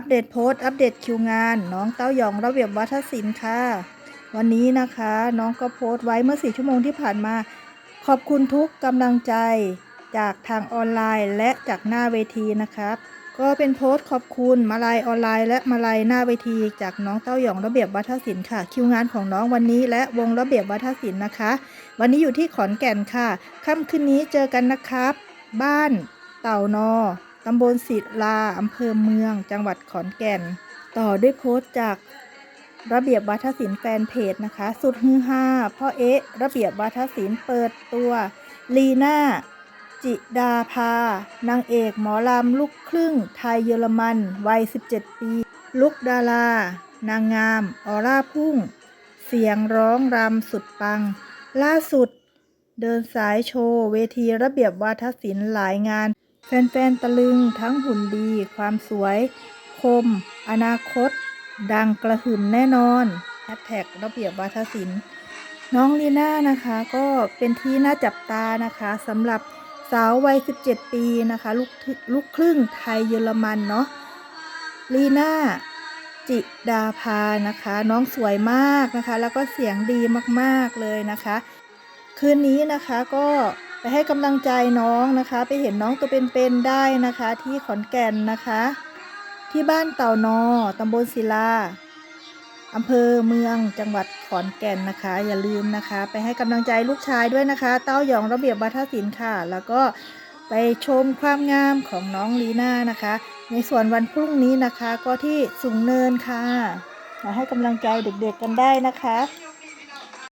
อัปเดตโพสต์อัปเดตคิวงาน น้องเต้าหยองระเบียบวัฒนศิลป์ค่ะ วันนี้นะคะน้องก็โพสต์ไว้เมื่อสี่ชั่วโมงที่ผ่านมา ขอบคุณทุกกำลังใจจากทางออนไลน์และจากหน้าเวทีนะครับ ก็เป็นโพสต์ขอบคุณมาลายออนไลน์และมาลายหน้าเวที จากน้องเต้าหยองระเบียบวัฒนศิลป์ค่ะ คิวงานของน้องวันนี้และวงระเบียบวัฒนศิลป์นะคะ วันนี้อยู่ที่ขอนแก่นค่ะค่ำคืนนี้เจอกันนะครับ บ้านเต่านอ ตำบลศิลาอำเภอเมือง จังหวัดขอนแก่น ต่อด้วยโพสต์จากระเบียบวัฒศิลป์แฟนเพจนะคะ สุดฮือฮาพ่อเอ๊ะ ระเบียบวัฒศิลป์เปิดตัวลีน่าจิดาภานางเอกหมอลำลูกครึ่งไทยเยอรมัน วัย 17 ปี ลุกดารา นางงาม ออร่าพุ่ง เสียงร้องรำสุดปัง ล่าสุด เดินสายโชว์ เวทีระเบียบวาทศิลป์หลายงาน แฟนๆตะลึงทั้งหุ่นดี ความสวย คม อนาคต ดังกระหึ่มแน่นอนแฮชแท็กระเบียบวาทศิลป์น้องลีน่านะคะ ก็เป็นที่น่าจับตานะคะสำหรับสาววัย 17 ปีนะคะลูกลูกครึ่งไทยเยอรมันเนาะลีน่าจิดาภานะคะ น้องสวยมากนะคะ แล้วก็เสียงดีมากๆเลยนะคะ คืนนี้นะคะก็ ไปให้กำลังใจน้องนะคะ ไปเห็นน้องตัวเป็นๆได้นะคะ ที่ขอนแก่นนะคะ ที่บ้านเต่านอตำบลศิลาอำเภอเมืองจังหวัดขอนแก่นนะคะ อย่าลืมนะคะ ไปให้กำลังใจลูกชายด้วยนะคะ เต้าหยองระเบียบวัฒนศิลป์ค่ะ แล้วก็ไปชมความงามของน้องลีน่านะคะ ในส่วนวันพรุ่งนี้นะคะ ก็ที่สูงเนินค่ะมาให้กำลังใจเด็กๆกันได้นะคะ